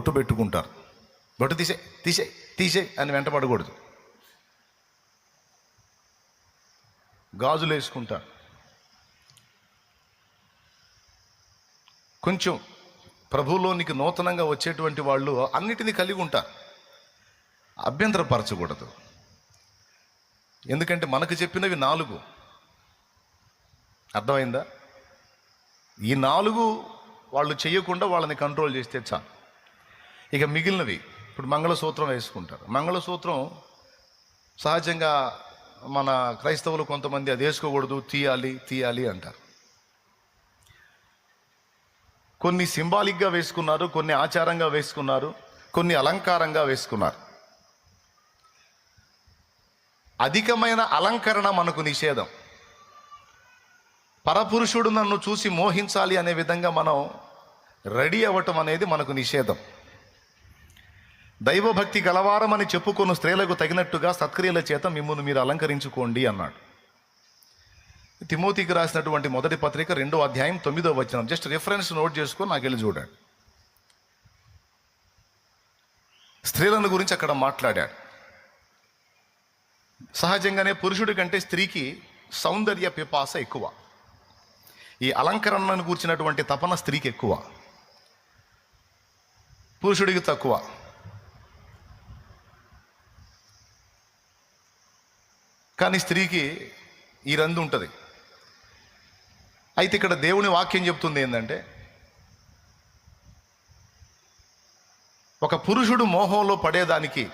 బొట్టు పెట్టుకుంటారు. బొట్టు తీసే తీసే తీసే అని వెంటపడకూడదు గాజులు వేసుకుంటారు. కొంచెం ప్రభువులోనికి నూతనంగా వచ్చేటువంటి వాళ్ళు అన్నిటినీ కలిగి ఉంటారు. అభ్యంతరపరచకూడదు. ఎందుకంటే మనకు చెప్పినవి నాలుగు. అర్థమైందా? ఈ నాలుగు వాళ్ళు చేయకుండా వాళ్ళని కంట్రోల్ చేస్తే చాలు. ఇక మిగిలినవి. ఇప్పుడు మంగళసూత్రం వేసుకుంటారు. మంగళసూత్రం సహజంగా మన క్రైస్తవులు కొంతమంది అది వేసుకోకూడదు తీయాలి తీయాలి అంటారు. కొన్ని సింబాలిక్గా వేసుకున్నారు కొన్ని ఆచారంగా వేసుకున్నారు కొన్ని అలంకారంగా వేసుకున్నారు. అధికమైన అలంకరణ మనకు నిషేధం. పరపురుషుడు నన్ను చూసి మోహించాలి అనే విధంగా మనం రెడీ అవ్వటం అనేది మనకు నిషేధం. దైవభక్తి గలవారమని చెప్పుకున్న స్త్రీలకు తగినట్టుగా సత్క్రియల చేత మిమ్మల్ని మీరు అలంకరించుకోండి అన్నాడు. తిమోతికి రాసినటువంటి మొదటి పత్రిక రెండో అధ్యాయం తొమ్మిదో వచనం. జస్ట్ రిఫరెన్స్ నోట్ చేసుకొని నాకు వెళ్ళి చూడండి. స్త్రీలను గురించి అక్కడ మాట్లాడాడు. సహజంగానే పురుషుడి కంటే స్త్రీకి సౌందర్య పిపాస ఎక్కువ. ఈ అలంకరణను కూర్చినటువంటి తపన స్త్రీకి ఎక్కువ. పురుషుడికి తక్కువ. కానీ స్త్రీకి ఈ రందు ఉంటుంది. అయితే ఇక్కడ దేవుని వాక్యం చెప్తుంది ఏంటంటే ఒక పురుషుడు మోహంలో పడేదానికి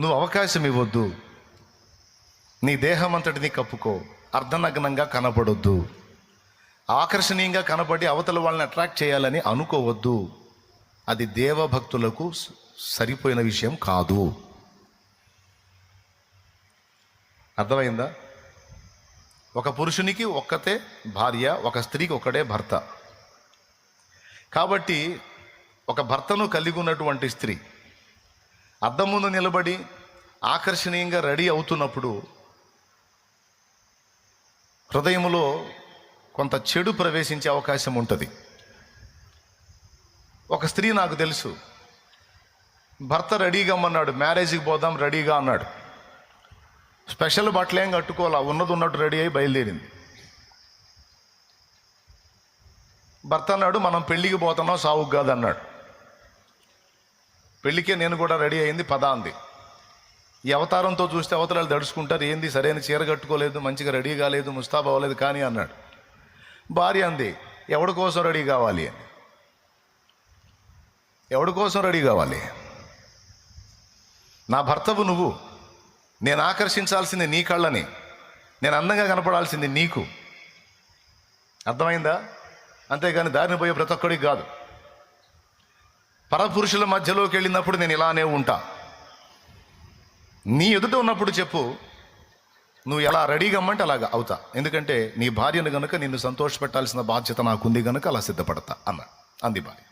నువ్వు అవకాశం ఇవ్వద్దు. నీ దేహం అంతటిని కప్పుకో. అర్ధనగ్నంగా కనపడొద్దు. ఆకర్షణీయంగా కనబడి అవతల వాళ్ళని అట్రాక్ట్ చేయాలని అనుకోవద్దు. అది దేవభక్తులకు సరిపోయిన విషయం కాదు. అర్థమైందా? ఒక పురుషునికి ఒక్కతే భార్య ఒక స్త్రీకి ఒక్కడే భర్త. కాబట్టి ఒక భర్తను కలిగి ఉన్నటువంటి స్త్రీ అద్దం ముందు నిలబడి ఆకర్షణీయంగా రెడీ అవుతున్నప్పుడు హృదయములో కొంత చెడు ప్రవేశించే అవకాశం ఉంటుంది. ఒక స్త్రీ నాకు తెలుసు భర్త రెడీగా అన్నాడు మ్యారేజ్కి పోదాం రెడీగా అన్నాడు. స్పెషల్ బట్టలు ఏం కట్టుకోవాలా? ఉన్నది ఉన్నట్టు రెడీ అయ్యి బయలుదేరింది. భర్త అన్నాడు మనం పెళ్ళికి పోతున్నాం సావుకు కాదు అన్నాడు. పెళ్ళికే నేను కూడా రెడీ అయింది పదా అంది. ఈ అవతారంతో చూస్తే అవతారాలు దడుచుకుంటారు ఏంది సరైన చీర కట్టుకోలేదు మంచిగా రెడీ కాలేదు ముస్తాబ్ అవ్వలేదు కానీ అన్నాడు. భార్య అంది ఎవడి కోసం రెడీ కావాలి? అని. ఎవడి కోసం రెడీ కావాలి? నా భర్తవు నువ్వు. నేను ఆకర్షించాల్సింది నీ కళ్ళని. నేను అందంగా కనపడాల్సింది నీకు. అర్థమైందా? అంతేగాని దారిని పోయే ప్రతి ఒక్కడికి కాదు. పరపురుషుల మధ్యలోకి వెళ్ళినప్పుడు నేను ఇలానే ఉంటా. నీ ఎదుట ఉన్నప్పుడు చెప్పు నువ్వు ఎలా రెడీగా అమ్మంటే అలాగా అవుతా. ఎందుకంటే నీ భార్యను గనుక నిన్ను సంతోషపెట్టాల్సిన బాధ్యత నాకుంది గనుక అలా సిద్ధపడతా అన్న. అంది భార్య.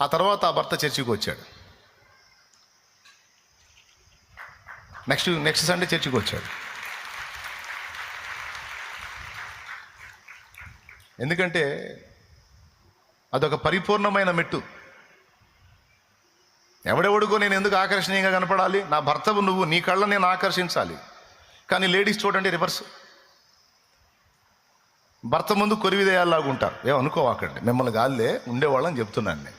ఆ తర్వాత ఆ భర్త చర్చికి వచ్చాడు. నెక్స్ట్ నెక్స్ట్ సండే చర్చికి వచ్చాడు. ఎందుకంటే అదొక పరిపూర్ణమైన మెట్టు. ఎవడెవడుకో నేను ఎందుకు ఆకర్షణీయంగా కనపడాలి? నా భర్తవు నువ్వు నీ కళ్ళ నేను ఆకర్షించాలి. కానీ లేడీస్ చూడండి రివర్స్. భర్త ముందు కొరివిదేయాలాగా ఉంటారు. ఏమనుకోవాకండి మిమ్మల్ని గాలిలే ఉండేవాళ్ళని చెప్తున్నాను నేను.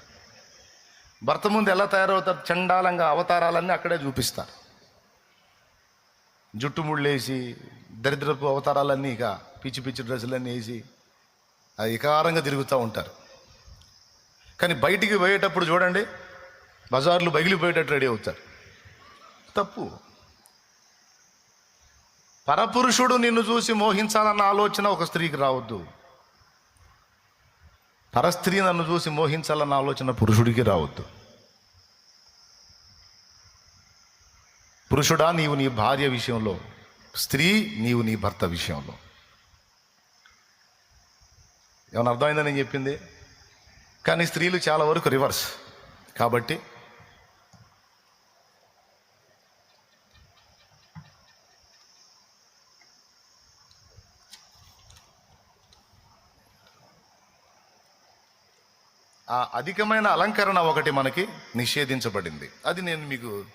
భర్త ముందు ఎలా తయారవుతారు? చండాలంగా అవతారాలన్నీ అక్కడే చూపిస్తారు. జుట్టు వేసి దరిద్రపు అవతారాలన్నీ ఇక పిచ్చి పిచ్చి డ్రెస్సులన్నీ వేసి అధికారంగా తిరుగుతూ ఉంటారు. కానీ బయటికి పోయేటప్పుడు చూడండి బజార్లు బగిలిపోయేటట్టు రెడీ అవుతారు. తప్పు. పరపురుషుడు నిన్ను చూసి మోహించాలన్న ఆలోచన ఒక స్త్రీకి రావద్దు. పరస్త్రీ నన్ను చూసి మోహించాలన్న ఆలోచన పురుషుడికి రావద్దు. పురుషుడా నీవు నీ భార్య విషయంలో స్త్రీ నీవు నీ భర్త విషయంలో. ఏమైనా అర్థమైందని నేను చెప్పింది? కానీ స్త్రీలు చాలా వరకు రివర్స్. కాబట్టి ఆ అధికమైన అలంకరణ ఒకటి మనకి నిషేధించబడింది. అది నేను మీకు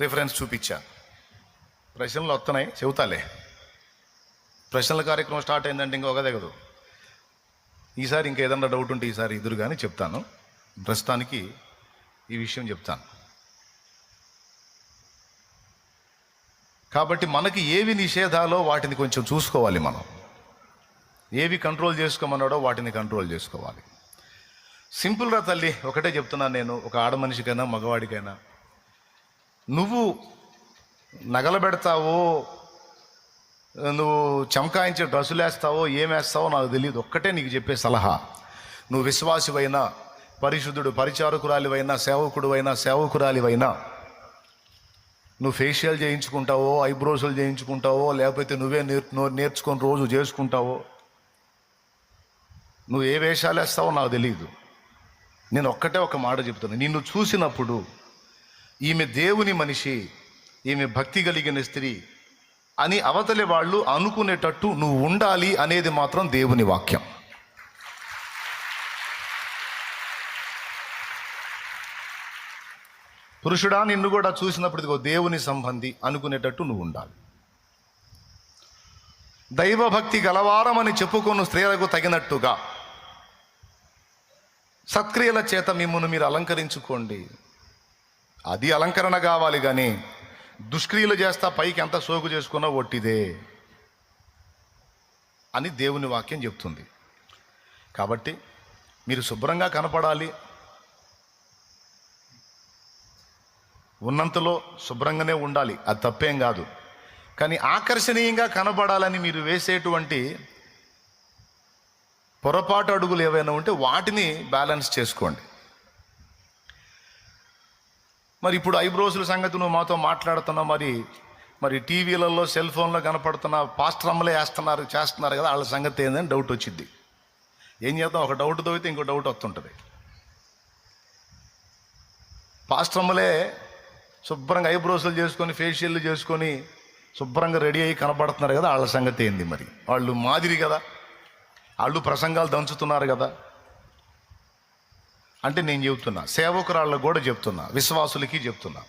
రిఫరెన్స్ చూపించా. ప్రశ్నలు వస్తున్నాయి చెబుతాలే. ప్రశ్నల కార్యక్రమం స్టార్ట్ అయిందంటే ఇంకొక దిగదు ఈసారి ఇంకేదన్నా డౌట్ ఉంటే ఈసారి ఎదురు కానీ చెప్తాను. ప్రస్తుతానికి ఈ విషయం చెప్తాను. కాబట్టి మనకి ఏవి నిషేధాలో వాటిని కొంచెం చూసుకోవాలి మనం. ఏవి కంట్రోల్ చేసుకోమన్నాడో వాటిని కంట్రోల్ చేసుకోవాలి. సింపుల్గా తల్లి ఒకటే చెప్తున్నాను నేను. ఒక ఆడ మనిషికైనా మగవాడికైనా నువ్వు నగలు పెడతావో నువ్వు చమకాయించే డ్రస్సులు వేస్తావో ఏమేస్తావో నాకు తెలియదు. ఒక్కటే నీకు చెప్పే సలహా. నువ్వు విశ్వాసివైనా పరిశుద్ధుడు పరిచారకురాలివైనా సేవకుడువైనా సేవకురాలివైనా నువ్వు ఫేషియల్ చేయించుకుంటావో ఐబ్రోసులు చేయించుకుంటావో లేకపోతే నువ్వే నేర్ నేర్చుకొని రోజు చేసుకుంటావో నువ్వు ఏ వేషాలు వేస్తావో నాకు తెలియదు. నేను ఒక్కటే ఒక మాట చెప్తాను నిన్ను చూసినప్పుడు ఈమె దేవుని మనిషి ఈమె భక్తి కలిగిన స్త్రీ అని అవతలి వాళ్ళు అనుకునేటట్టు నువ్వు ఉండాలి అనేది మాత్రం దేవుని వాక్యం. పురుషుడా నిన్ను కూడా చూసినప్పుడు ఇదిగో దేవుని సంబంధి అనుకునేటట్టు నువ్వు ఉండాలి. దైవభక్తి గలవారమని చెప్పుకొను స్త్రీలకు తగినట్టుగా. సత్క్రియల చేత మిమ్మల్ని మీరు అలంకరించుకోండి. అది అలంకరణ కావాలి కానీ దుష్క్రియలు చేస్తా పైకి ఎంత సోకు చేసుకున్నా ఒట్టిదే అని దేవుని వాక్యం చెప్తుంది. కాబట్టి మీరు శుభ్రంగా కనపడాలి. ఉన్నంతలో శుభ్రంగానే ఉండాలి. అది తప్పేం కాదు. కానీ ఆకర్షణీయంగా కనబడాలని మీరు వేసేటువంటి పొరపాటు అడుగులు ఏవైనా ఉంటే వాటిని బ్యాలెన్స్ చేసుకోండి. మరి ఇప్పుడు ఐబ్రోసుల సంగతి నువ్వు మాతో మాట్లాడుతున్నావు మరి మరి టీవీలలో సెల్ ఫోన్లో కనపడుతున్న పాస్టర్ అమ్మలే వేస్తున్నారు చేస్తున్నారు కదా వాళ్ళ సంగతి ఏందని డౌట్ వచ్చింది ఏం చేద్దాం? ఒక డౌట్ తవ్వితే ఇంకో డౌట్ వస్తుంటుంది. పాస్ట్రమ్మలే శుభ్రంగా ఐబ్రోసులు చేసుకొని ఫేషియల్ చేసుకొని శుభ్రంగా రెడీ అయ్యి కనపడుతున్నారు కదా వాళ్ళ సంగతి ఏంది మరి? వాళ్ళు మాదిరి కదా. వాళ్ళు ప్రసంగాలు దంచుతున్నారు కదా. అంటే నేను చెబుతున్నా సేవకురాళ్ళకు కూడా చెప్తున్నా విశ్వాసులకి చెప్తున్నా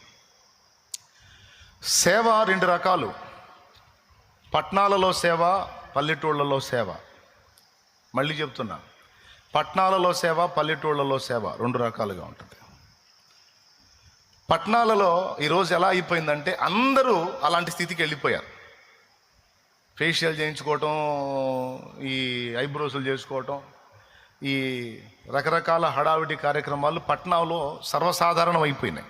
సేవ రెండు రకాలు. పట్నాలలో సేవ పల్లెటూళ్ళలో సేవ. మళ్ళీ చెప్తున్నా పట్నాలలో సేవ పల్లెటూళ్ళలో సేవ రెండు రకాలుగా ఉంటుంది. పట్నాలలో ఈరోజు ఎలా అయిపోయిందంటే అందరూ అలాంటి స్థితికి వెళ్ళిపోయారు. ఫేషియల్ చేయించుకోవటం ఈ ఐబ్రోసులు చేసుకోవటం ఈ రకరకాల హడావిడి కార్యక్రమాలు పట్నంలో సర్వసాధారణం అయిపోయినాయి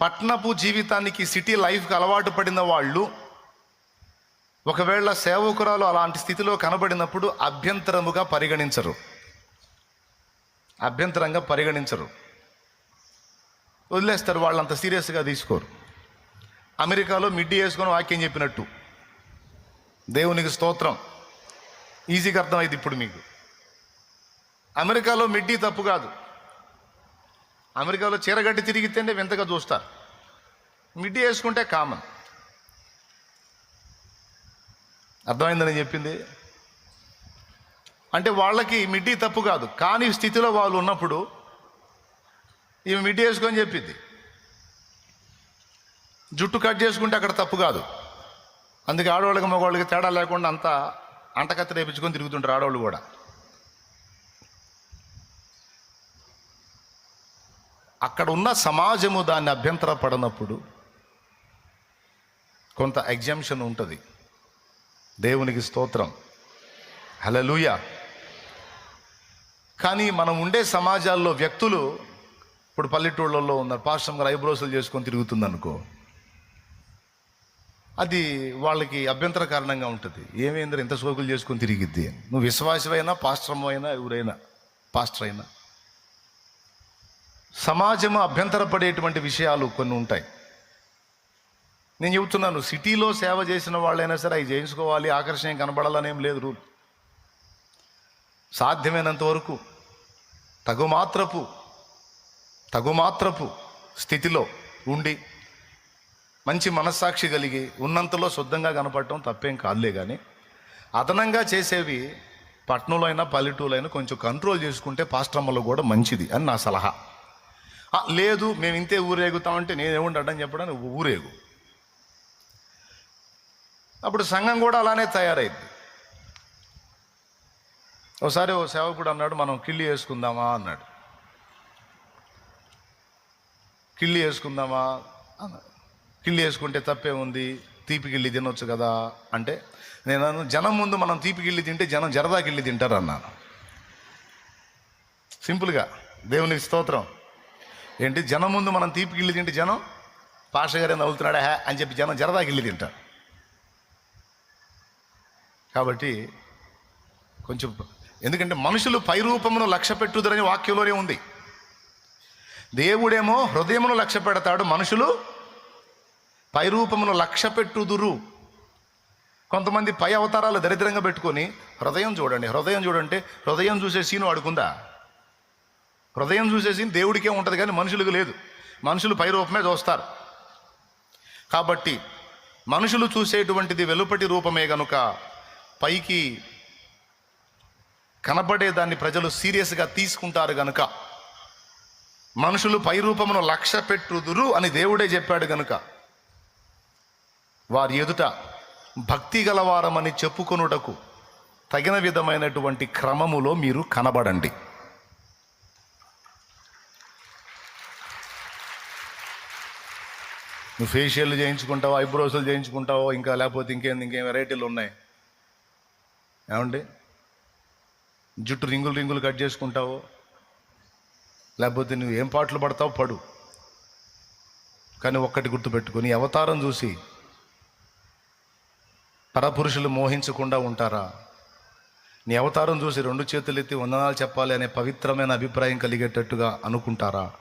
పట్నపు జీవితానికి సిటీ లైఫ్కి అలవాటు పడిన వాళ్ళు ఒకవేళ సేవకురాలు అలాంటి స్థితిలో కనబడినప్పుడు అభ్యంతరముగా పరిగణించరు. అభ్యంతరంగా పరిగణించరు. వదిలేస్తారు వాళ్ళు అంత సీరియస్గా తీసుకోరు. అమెరికాలో మిడ్డీ వేసుకొని వాక్యం చెప్పినట్టు దేవునికి స్తోత్రం. ఈజీగా అర్థమైంది ఇప్పుడు మీకు. అమెరికాలో మిడ్డీ తప్పు కాదు. అమెరికాలో చీరగడ్డి తిరిగితేనే వింతగా చూస్తారు. మిడ్డీ వేసుకుంటే కామన్. అర్థమైందని చెప్పింది? అంటే వాళ్ళకి మిడ్డీ తప్పు కాదు. కానీ స్థితిలో వాళ్ళు ఉన్నప్పుడు ఈమె మిడ్డీ వేసుకొని చెప్పింది. జుట్టు కట్ చేసుకుంటే అక్కడ తప్పు కాదు. అందుకే ఆడవాళ్ళకి మగవాళ్ళకి తేడా లేకుండా అంతా అంటకత్తి రేపించుకొని తిరుగుతుంటారు ఆడవాళ్ళు కూడా. అక్కడ ఉన్న సమాజము దాన్ని అభ్యంతర పడనప్పుడు కొంత ఎగ్జామ్షన్ ఉంటుంది. దేవునికి స్తోత్రం. హలలుయ కానీ మనం ఉండే సమాజాల్లో వ్యక్తులు ఇప్పుడు పల్లెటూళ్ళల్లో ఉన్నారు పాశ్రమంగా ఐబ్రోసులు చేసుకొని తిరుగుతుందనుకో అది వాళ్ళకి అభ్యంతర కారణంగా ఉంటుంది. ఏమైందిరా ఇంత సోకులు చేసుకొని తిరిగిద్ది నువ్వు విశ్వాసమైనా పాస్టర్ అయినా ఎవరైనా పాస్టర్ అయినా. సమాజం అభ్యంతరపడేటువంటి విషయాలు కొన్ని ఉంటాయి. నేను చెబుతున్నాను సిటీలో సేవ చేసిన వాళ్ళైనా సరే అవి చేయించుకోవాలి ఆకర్షణ కనబడాలనేం లేదు రూల్. సాధ్యమైనంత వరకు తగుమాత్రపు తగుమాత్రపు స్థితిలో ఉండి మంచి మనస్సాక్షి కలిగి ఉన్నంతలో శుద్ధంగా కనపడటం తప్పేం కాదులే కానీ అదనంగా చేసేవి పట్టణంలో అయినా పల్లెటూరులో అయినా కొంచెం కంట్రోల్ చేసుకుంటే పాస్ట్రమ్మలో కూడా మంచిది అని నా సలహా. లేదు మేము ఇంతే ఊరేగుతామంటే నేనేముండి అడ్డం చెప్పడం నువ్వు ఊరేగు. అప్పుడు సంఘం కూడా అలానే తయారైంది. ఒకసారి ఓ సేవకుడు అన్నాడు మనం కిళ్ళి వేసుకుందామా అన్నాడు. కిళ్ళి వేసుకుందామా అన్నాడు. కిళ్ళి వేసుకుంటే తప్పే ఉంది తీపి గిళ్ళి తినొచ్చు కదా అంటే నేను జనం ముందు మనం తీపి గిళ్ళి తింటే జనం జరదా గిళ్ళి తింటారు అన్నాను సింపుల్గా దేవునికి స్తోత్రం. ఏంటి జనం ముందు మనం తీపి గిళ్ళి తింటే జనం పాష గారే నవ్వుతున్నాడా హ్యా అని చెప్పి జనం జరదా గిళ్ళి తింటారు. కాబట్టి కొంచెం ఎందుకంటే మనుషులు పై రూపమును లక్ష్య పెట్టుదరని వాక్యంలోనే ఉంది. దేవుడేమో హృదయమును లక్ష్య పెడతాడు మనుషులు పై రూపమును లక్ష్య పెట్టుదురు. కొంతమంది పై అవతారాలు దరిద్రంగా పెట్టుకొని హృదయం చూడండి. హృదయం చూడంటే హృదయం చూసే సీను అడుగుందా హృదయం చూసే సీన్ దేవుడికే ఉంటుంది కానీ మనుషులకు లేదు. మనుషులు పై రూపమే చూస్తారు. కాబట్టి మనుషులు చూసేటువంటిది వెలుపటి రూపమే గనుక పైకి కనబడే దాన్ని ప్రజలు సీరియస్గా తీసుకుంటారు గనుక మనుషులు పై రూపమును లక్ష్య పెట్టుదురు అని దేవుడే చెప్పాడు గనుక వారి ఎదుట భక్తి గలవారమని చెప్పుకొనుటకు తగిన విధమైనటువంటి క్రమములో మీరు కనబడండి. నువ్వు ఫేషియల్ చేయించుకుంటావో ఐబ్రోస్లు చేయించుకుంటావో ఇంకా లేకపోతే ఇంకేం ఇంకేం వెరైటీలు ఉన్నాయి? ఏమండి? జుట్టు రింగులు రింగులు కట్ చేసుకుంటావో? లేకపోతే నువ్వు ఏం పాటలు పడతావు పడు. కానీ ఒక్కటి గుర్తుపెట్టుకొని అవతారం చూసి పరపురుషులు మోహించకుండా ఉంటారా? నీ అవతారం చూసి రెండు చేతులు ఎత్తి వందనాలు చెప్పాలి అనే పవిత్రమైన అభిప్రాయం కలిగేటట్టుగా అనుకుంటారా?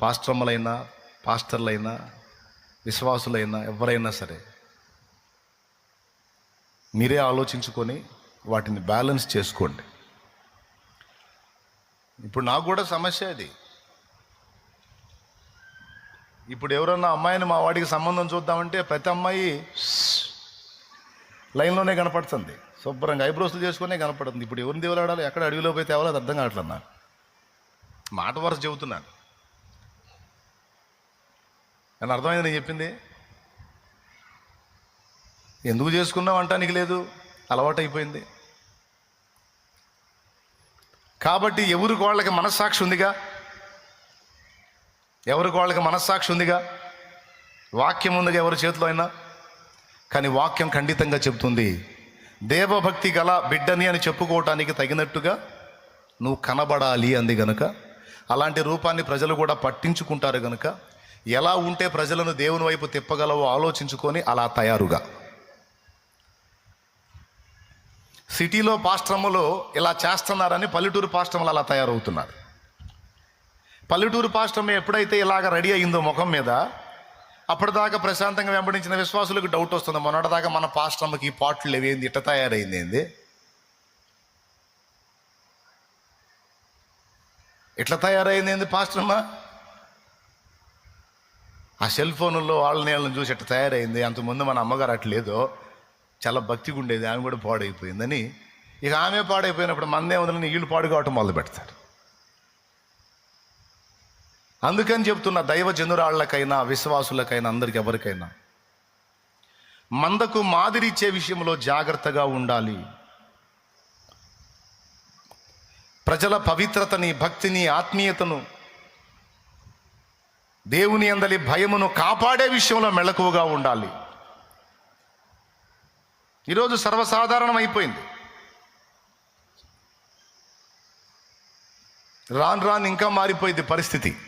పాస్ట్రమ్మలైనా పాస్టర్లైనా విశ్వాసులైనా ఎవరైనా సరే మీరే ఆలోచించుకొని వాటిని బ్యాలెన్స్ చేసుకోండి. ఇప్పుడు నాకు కూడా సమస్య అది. ఇప్పుడు ఎవరన్నా అమ్మాయిని మా వాడికి సంబంధం చూద్దామంటే ప్రతి అమ్మాయి లైన్లోనే కనపడుతుంది. శుభ్రంగా ఐబ్రోస్లు చేసుకునే కనపడుతుంది. ఇప్పుడు ఎవరిని దేవులాడాలి? ఎక్కడ అడవిలో పోయి తేవాలో అది అర్థం కావట్లేదు నాకు. మాట వరుస చెబుతున్నాను. అని అర్థమైంది నేను చెప్పింది? ఎందుకు చేసుకున్నావు అంటానికి లేదు. అలవాటు అయిపోయింది కాబట్టి ఎవరికి వాళ్ళకి మనస్సాక్షి ఉందిగా? ఎవరికి వాళ్ళకి మనస్సాక్షి ఉందిగా? వాక్యం ఉందిగా ఎవరి చేతిలో అయినా? కానీ వాక్యం ఖండితంగా చెబుతుంది దేవభక్తి గల బిడ్డని అని చెప్పుకోవటానికి తగినట్టుగా నువ్వు కనబడాలి అంది గనుక. అలాంటి రూపాన్ని ప్రజలు కూడా పట్టించుకుంటారు గనుక. ఎలా ఉంటే ప్రజలను దేవుని వైపు తిప్పగలవో ఆలోచించుకొని అలా తయారుగా. సిటీలో పాశ్రమలో ఇలా చేస్తున్నారని పల్లెటూరు పాశ్రమలు అలా తయారవుతున్నారు. పల్లెటూరు పాశ్రమ ఎప్పుడైతే ఇలాగ రెడీ అయిందో ముఖం మీద అప్పటిదాకా ప్రశాంతంగా వెంబడించిన విశ్వాసులకు డౌట్ వస్తుంది. మొన్నటిదాకా మన పాశ్రమకి ఈ పాటలు లేవేంది? ఇట్ట తయారైంది ఏంది? ఇట్లా తయారైంది ఏంది పాశ్రమా ఆ సెల్ ఫోన్లో వాళ్ళని వాళ్ళని చూసి ఇట్లా తయారైంది? అంతకుముందు మన అమ్మగారు అట్లేదో చాలా భక్తిగా ఉండేది ఆమె కూడా పాడైపోయిందని. ఇక ఆమె పాడైపోయినప్పుడు మందే వదిలిన వీళ్ళు పాడు కావటం మొదలు పెడతారు అందుకని చెప్తున్న దైవ జనురాళ్ళకైనా విశ్వాసులకైనా అందరికి ఎవరికైనా మందకు మాదిరి ఇచ్చే విషయంలో జాగ్రత్తగా ఉండాలి. ప్రజల పవిత్రతని భక్తిని ఆత్మీయతను దేవుని అందలి భయమును కాపాడే విషయంలో మెళకువగా ఉండాలి. ఈరోజు సర్వసాధారణం అయిపోయింది. రాను రాను ఇంకా మారిపోయింది పరిస్థితి.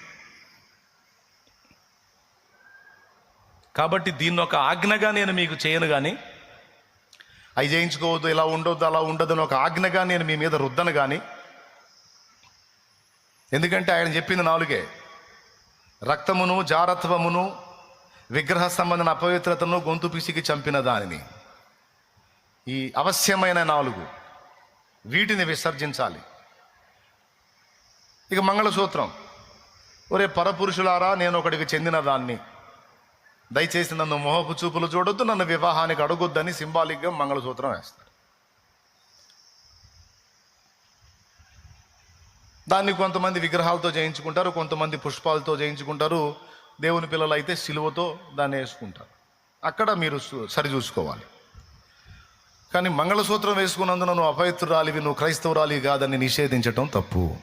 కాబట్టి దీన్ని ఒక ఆజ్ఞగా నేను మీకు చేయను కానీ అవి చేయించుకోవద్దు ఇలా ఉండొద్దు అలా ఉండదు అని ఒక ఆజ్ఞగా నేను మీ మీద రుద్దను కానీ ఎందుకంటే ఆయన చెప్పింది నాలుగే. రక్తమును జారత్వమును విగ్రహ సంబంధన అపవిత్రతను గొంతు పిసికి చంపిన దానిని. ఈ అవశ్యమైన నాలుగు వీటిని విసర్జించాలి. ఇక మంగళసూత్రం. ఒరే పరపురుషులారా నేను ఒకడికి చెందిన దాన్ని. దయచేసి నన్ను మొహపు చూపులు చూడొద్దు నన్ను వివాహానికి అడగొద్దని సింబాలిక్గా మంగళసూత్రం వేస్తారు. దాన్ని కొంతమంది విగ్రహాలతో చేయించుకుంటారు కొంతమంది పుష్పాలతో చేయించుకుంటారు దేవుని పిల్లలు అయితే సిలువతో దాన్ని వేసుకుంటారు. అక్కడ మీరు సరిచూసుకోవాలి. కానీ మంగళసూత్రం వేసుకున్నందున నువ్వు అపవిత్రురాలివి నువ్వు క్రైస్తవురాలి కాదని నిషేధించటం తప్పు.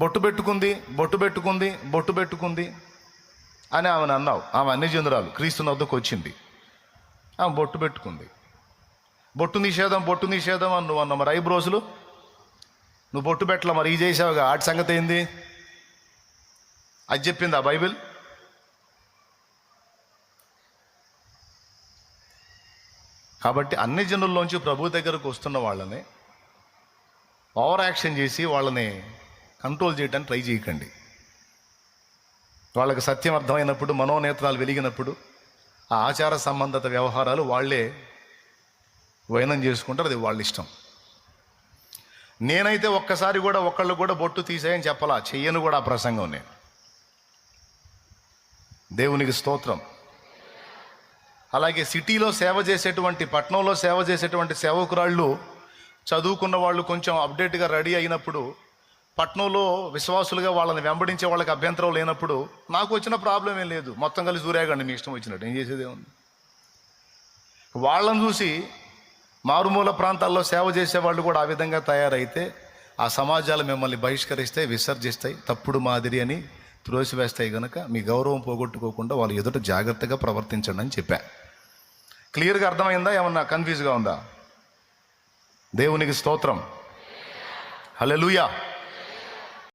బొట్టు పెట్టుకుంది బొట్టు పెట్టుకుంది బొట్టు పెట్టుకుంది అని ఆమెను అన్నావు. ఆమె అన్ని చంద్రాలు క్రీస్తుని వద్దకు వచ్చింది. ఆమె బొట్టు పెట్టుకుంది. బొట్టు నిషేధం బొట్టు నిషేధం అని నువ్వు అన్న మరి ఐబ్రోసులు నువ్వు బొట్టు పెట్టల మరి? ఈ చేసావుగా ఆటి సంగతి ఏంది? అది చెప్పింది ఆ బైబిల్? కాబట్టి అన్ని జనుల్లోంచి ప్రభు దగ్గరకు వస్తున్న వాళ్ళని ఓవర్ యాక్షన్ చేసి వాళ్ళని కంట్రోల్ చేయడానికి ట్రై చేయకండి. వాళ్ళకి సత్యం అర్థమైనప్పుడు మనోనేత్రాలు వెలిగినప్పుడు ఆ ఆచార సంబంధిత వ్యవహారాలు వాళ్ళే వైనం చేసుకుంటారు అది వాళ్ళ ఇష్టం. నేనైతే ఒక్కసారి కూడా ఒకళ్ళు కూడా బొట్టు తీసేయని చెప్పలా చెయ్యను కూడా ఆ ప్రసంగం నేను. దేవునికి స్తోత్రం. అలాగే సిటీలో సేవ చేసేటువంటి పట్టణంలో సేవ చేసేటువంటి సేవకురాళ్ళు చదువుకున్న వాళ్ళు కొంచెం అప్డేట్గా రెడీ అయినప్పుడు పట్నంలో విశ్వాసులుగా వాళ్ళని వెంబడించే వాళ్ళకి అభ్యంతరం లేనప్పుడు నాకు వచ్చిన ప్రాబ్లం ఏం లేదు. మొత్తం కలిసి దూరేగండి మీ ఇష్టం వచ్చినట్టు ఏం చేసేదే ఉంది వాళ్ళని చూసి మారుమూల ప్రాంతాల్లో సేవ చేసే వాళ్ళు కూడా ఆ విధంగా తయారైతే ఆ సమాజాలు మిమ్మల్ని బహిష్కరిస్తాయి విసర్జిస్తాయి. తప్పుడు మాదిరి అని త్రోసివేస్తాయి కనుక మీ గౌరవం పోగొట్టుకోకుండా వాళ్ళు ఎదుట జాగ్రత్తగా ప్రవర్తించండి అని చెప్పా. క్లియర్గా అర్థమైందా? ఏమన్నా కన్ఫ్యూజ్గా ఉందా? దేవునికి స్తోత్రం. లూయా